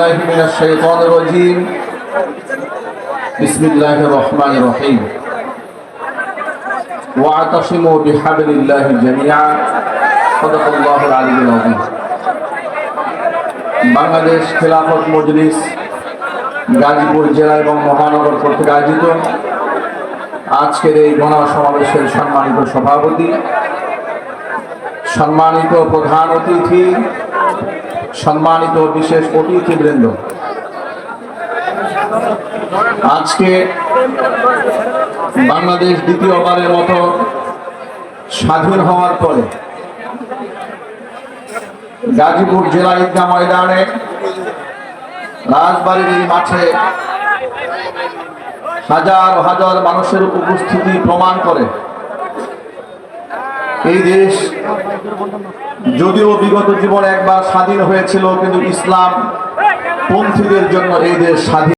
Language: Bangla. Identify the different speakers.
Speaker 1: بالله من الشيطان الرجيم بسم الله الرحمن الرحيم واعتصموا بحبل الله جميعا صدق الله العلي العظيم বাংলাদেশ খেলাফত মজলিস গাজীপুর জেলা এবং মহানগর কর্তৃক আয়োজিত আজকের এই গণ সমাবেশের সম্মানিত সভাপতি সম্মানিত প্রধান অতিথি সম্মানিত বিশেষ অতিথিবৃন্দ। আজকে বাংলাদেশ দ্বিতীয়বারের মতো স্বাধীন হওয়ার পরে গাজীপুর জেলা ঈদগাহ ময়দানে রাজবাড়ির এই মাঠে হাজার হাজার মানুষের উপস্থিতি প্রমাণ করে এই দেশ যদিও বিগত জীবন একবার স্বাধীন হয়েছিল, কিন্তু ইসলাম পন্থীদের জন্য এই দেশ স্বাধীন।